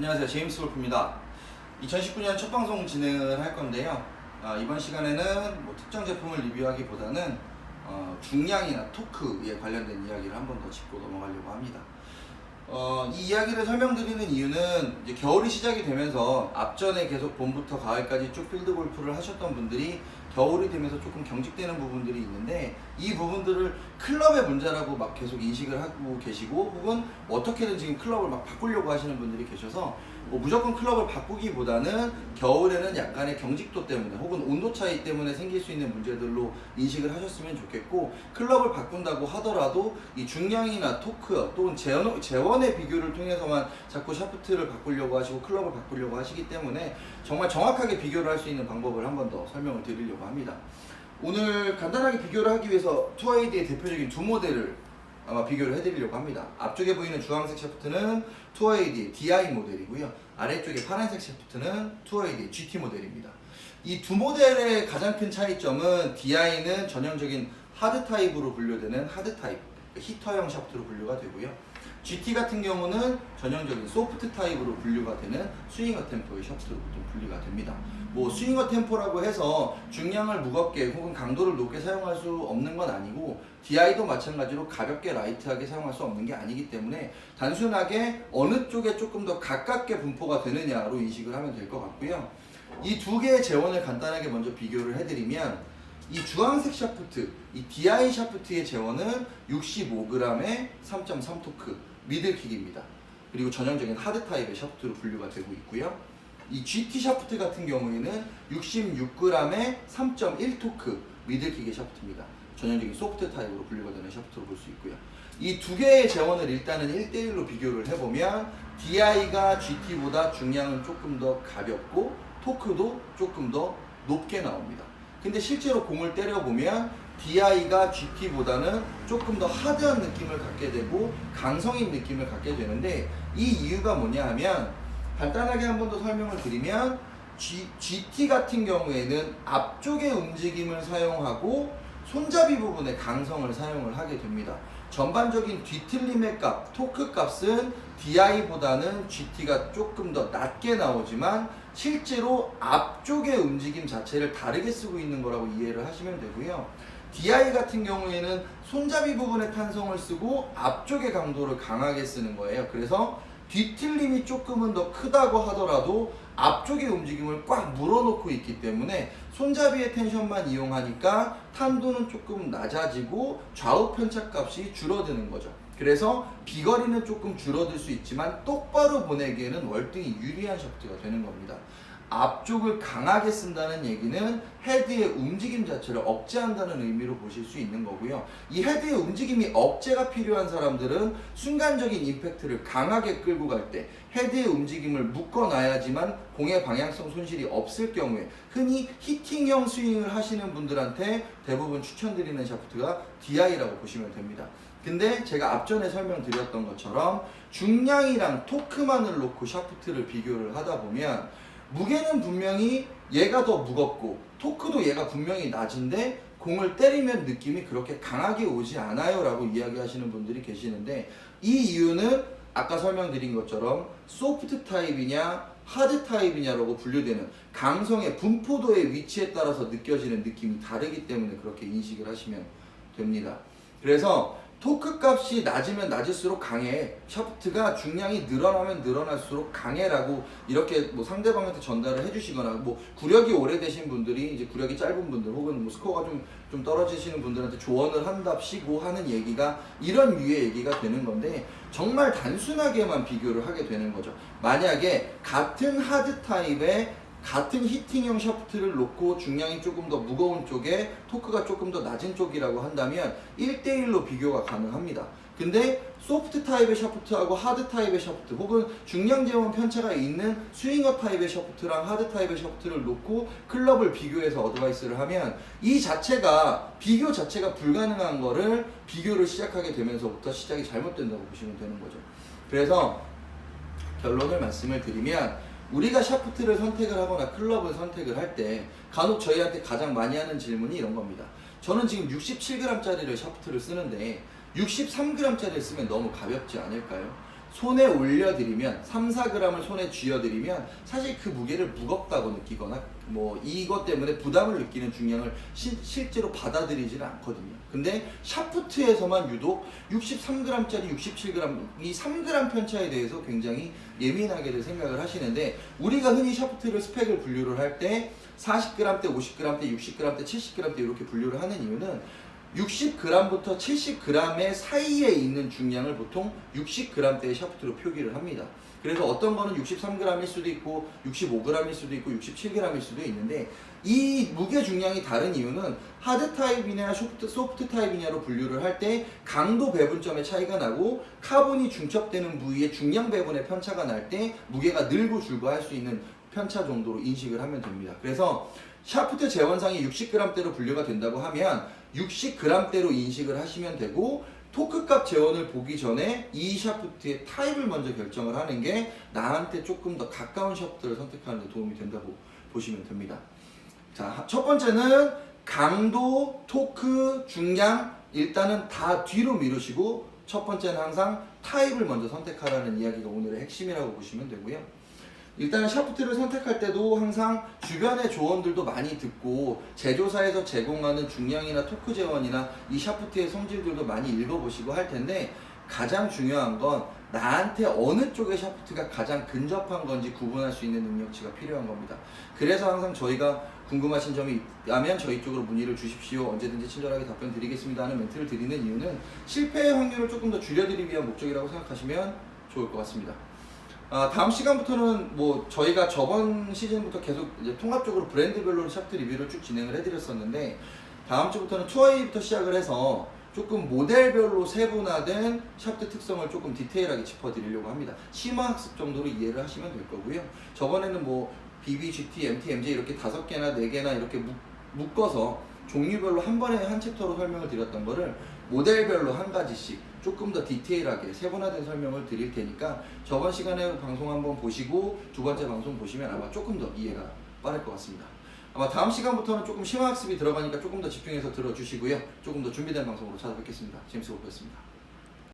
안녕하세요. 제임스 골프입니다. 2019년 첫 방송 진행을 할 건데요. 아, 이번 시간에는 뭐 특정 제품을 리뷰하기보다는 어, 중량이나 토크에 관련된 이야기를 한 번 더 짚고 넘어가려고 합니다. 어, 이 이야기를 설명드리는 이유는 이제 겨울이 시작이 되면서 앞전에 계속 봄부터 가을까지 쭉 필드 골프를 하셨던 분들이 겨울이 되면서 조금 경직되는 부분들이 있는데 이 부분들을 클럽의 문제라고 막 계속 인식을 하고 계시고 혹은 어떻게든 지금 클럽을 막 바꾸려고 하시는 분들이 계셔서 뭐 무조건 클럽을 바꾸기보다는 겨울에는 약간의 경직도 때문에 혹은 온도 차이 때문에 생길 수 있는 문제들로 인식을 하셨으면 좋겠고 클럽을 바꾼다고 하더라도 이 중량이나 토크 또는 재원, 재원의 비교를 통해서만 자꾸 샤프트를 바꾸려고 하시고 클럽을 바꾸려고 하시기 때문에 정말 정확하게 비교를 할 수 있는 방법을 한 번 더 설명을 드리려고 합니다. 오늘 간단하게 비교를 하기 위해서 투아이드의 대표적인 두 모델을 아마 비교를 해드리려고 합니다. 앞쪽에 보이는 주황색 샤프트는 투어에이디의 DI 모델이고요. 아래쪽에 파란색 샤프트는 투어에이디의 GT 모델입니다. 이 두 모델의 가장 큰 차이점은 DI는 전형적인 하드 타입으로 분류되는 하드 타입, 히터형 샤프트로 분류가 되고요. GT 같은 경우는 전형적인 소프트 타입으로 분류가 되는 스윙어 템포의 샤프트로 보통 분류가 됩니다. 뭐 스윙어 템포라고 해서 중량을 무겁게 혹은 강도를 높게 사용할 수 없는 건 아니고 DI도 마찬가지로 가볍게 라이트하게 사용할 수 없는 게 아니기 때문에 단순하게 어느 쪽에 조금 더 가깝게 분포가 되느냐로 인식을 하면 될 것 같고요. 이 두 개의 재원을 간단하게 먼저 비교를 해드리면 이 주황색 샤프트, 이 DI 샤프트의 재원은 65g의 3.3 토크 미들킥입니다. 그리고 전형적인 하드 타입의 샤프트로 분류가 되고 있고요. 이 GT 샤프트 같은 경우에는 66g의 3.1 토크 미들킥의 샤프트입니다. 전형적인 소프트 타입으로 분류가 되는 샤프트로 볼 수 있고요. 이 두 개의 재원을 일단은 1대1로 비교를 해보면 DI가 GT보다 중량은 조금 더 가볍고 토크도 조금 더 높게 나옵니다. 근데 실제로 공을 때려보면 DI가 GT보다는 조금 더 하드한 느낌을 갖게 되고 강성인 느낌을 갖게 되는데 이 이유가 뭐냐 하면 간단하게 한 번 더 설명을 드리면 G, GT 같은 경우에는 앞쪽의 움직임을 사용하고 손잡이 부분의 강성을 사용을 하게 됩니다. 전반적인 뒤틀림의 값, 토크 값은 DI보다는 GT가 조금 더 낮게 나오지만 실제로 앞쪽의 움직임 자체를 다르게 쓰고 있는 거라고 이해를 하시면 되고요. DI 같은 경우에는 손잡이 부분의 탄성을 쓰고 앞쪽의 강도를 강하게 쓰는 거예요. 그래서 뒤틀림이 조금은 더 크다고 하더라도 앞쪽의 움직임을 꽉 물어놓고 있기 때문에 손잡이의 텐션만 이용하니까 탄도는 조금 낮아지고 좌우 편차값이 줄어드는 거죠. 그래서 비거리는 조금 줄어들 수 있지만 똑바로 보내기에는 월등히 유리한 샤프트가 되는 겁니다. 앞쪽을 강하게 쓴다는 얘기는 헤드의 움직임 자체를 억제한다는 의미로 보실 수 있는 거고요. 이 헤드의 움직임이 억제가 필요한 사람들은 순간적인 임팩트를 강하게 끌고 갈 때 헤드의 움직임을 묶어놔야지만 공의 방향성 손실이 없을 경우에 흔히 히팅형 스윙을 하시는 분들한테 대부분 추천드리는 샤프트가 DI라고 보시면 됩니다. 근데 제가 앞전에 설명드렸던 것처럼 중량이랑 토크만을 놓고 샤프트를 비교를 하다 보면 무게는 분명히 얘가 더 무겁고 토크도 얘가 분명히 낮은데 공을 때리면 느낌이 그렇게 강하게 오지 않아요 라고 이야기하시는 분들이 계시는데 이 이유는 아까 설명드린 것처럼 소프트 타입이냐 하드 타입이냐라고 분류되는 강성의 분포도의 위치에 따라서 느껴지는 느낌이 다르기 때문에 그렇게 인식을 하시면 됩니다. 그래서 토크 값이 낮으면 낮을수록 강해. 샤프트가 중량이 늘어나면 늘어날수록 강해라고 이렇게 뭐 상대방한테 전달을 해주시거나 뭐 구력이 오래되신 분들이 이제 구력이 짧은 분들 혹은 뭐 스코어가 좀, 좀 떨어지시는 분들한테 조언을 한답시고 하는 얘기가 이런 류의 얘기가 되는 건데 정말 단순하게만 비교를 하게 되는 거죠. 만약에 같은 하드 타입의 같은 히팅형 샤프트를 놓고 중량이 조금 더 무거운 쪽에 토크가 조금 더 낮은 쪽이라고 한다면 1대1로 비교가 가능합니다. 근데 소프트 타입의 샤프트하고 하드 타입의 샤프트 혹은 중량 제원 편차가 있는 스윙어 타입의 샤프트랑 하드 타입의 샤프트를 놓고 클럽을 비교해서 어드바이스를 하면 이 자체가 비교 자체가 불가능한 거를 비교를 시작하게 되면서부터 시작이 잘못된다고 보시면 되는 거죠. 그래서 결론을 말씀을 드리면 우리가 샤프트를 선택을 하거나 클럽을 선택을 할 때 간혹 저희한테 가장 많이 하는 질문이 이런 겁니다. 저는 지금 67g짜리를 샤프트를 쓰는데 63g짜리를 쓰면 너무 가볍지 않을까요? 손에 올려드리면 3, 4g을 손에 쥐어드리면 사실 그 무게를 무겁다고 느끼거나 뭐 이것 때문에 부담을 느끼는 중량을 시- 실제로 받아들이지는 않거든요. 근데 샤프트에서만 유독 63g짜리 67g 이 3g 편차에 대해서 굉장히 예민하게 생각을 하시는데 우리가 흔히 샤프트를 스펙을 분류를 할 때 40g대, 50g대, 60g대, 70g대 이렇게 분류를 하는 이유는 60g부터 70g의 사이에 있는 중량을 보통 60g대의 샤프트로 표기를 합니다. 그래서 어떤 거는 63g일 수도 있고 65g일 수도 있고 67g일 수도 있는데 이 무게 중량이 다른 이유는 하드 타입이냐 소프트, 소프트 타입이냐로 분류를 할 때 강도 배분점의 차이가 나고 카본이 중첩되는 부위의 중량 배분의 편차가 날 때 무게가 늘고 줄고 할 수 있는 편차 정도로 인식을 하면 됩니다. 그래서 샤프트 재원상이 60g대로 분류가 된다고 하면 60g대로 인식을 하시면 되고 토크값 재원을 보기 전에 이 샤프트의 타입을 먼저 결정을 하는 게 나한테 조금 더 가까운 샤프트를 선택하는 데 도움이 된다고 보시면 됩니다. 자, 첫 번째는 강도, 토크, 중량 일단은 다 뒤로 미루시고 첫 번째는 항상 타입을 먼저 선택하라는 이야기가 오늘의 핵심이라고 보시면 되고요. 일단 샤프트를 선택할 때도 항상 주변의 조언들도 많이 듣고 제조사에서 제공하는 중량이나 토크 재원이나 이 샤프트의 성질들도 많이 읽어보시고 할 텐데 가장 중요한 건 나한테 어느 쪽의 샤프트가 가장 근접한 건지 구분할 수 있는 능력치가 필요한 겁니다. 그래서 항상 저희가 궁금하신 점이 있다면 저희 쪽으로 문의를 주십시오. 언제든지 친절하게 답변 드리겠습니다 하는 멘트를 드리는 이유는 실패의 확률을 조금 더 줄여드리기 위한 목적이라고 생각하시면 좋을 것 같습니다. 아, 다음 시간부터는 뭐 저희가 저번 시즌부터 계속 이제 통합적으로 브랜드별로 샤프트 리뷰를 쭉 진행을 해드렸었는데 다음 주부터는 투어웨이부터 시작을 해서 조금 모델별로 세분화된 샤프트 특성을 조금 디테일하게 짚어드리려고 합니다. 심화 학습 정도로 이해를 하시면 될 거고요. 저번에는 뭐 BB, GT, MT, MJ 이렇게 다섯 개나 네 개나 이렇게 묶- 묶어서 종류별로 한 번에 한 챕터로 설명을 드렸던 거를 모델별로 한 가지씩 조금 더 디테일하게 세분화된 설명을 드릴 테니까 저번 시간에 방송 한번 보시고 두 번째 방송 보시면 아마 조금 더 이해가 빠를 것 같습니다. 아마 다음 시간부터는 조금 심화학습이 들어가니까 조금 더 집중해서 들어주시고요. 조금 더 준비된 방송으로 찾아뵙겠습니다. 제임스 고프였습니다.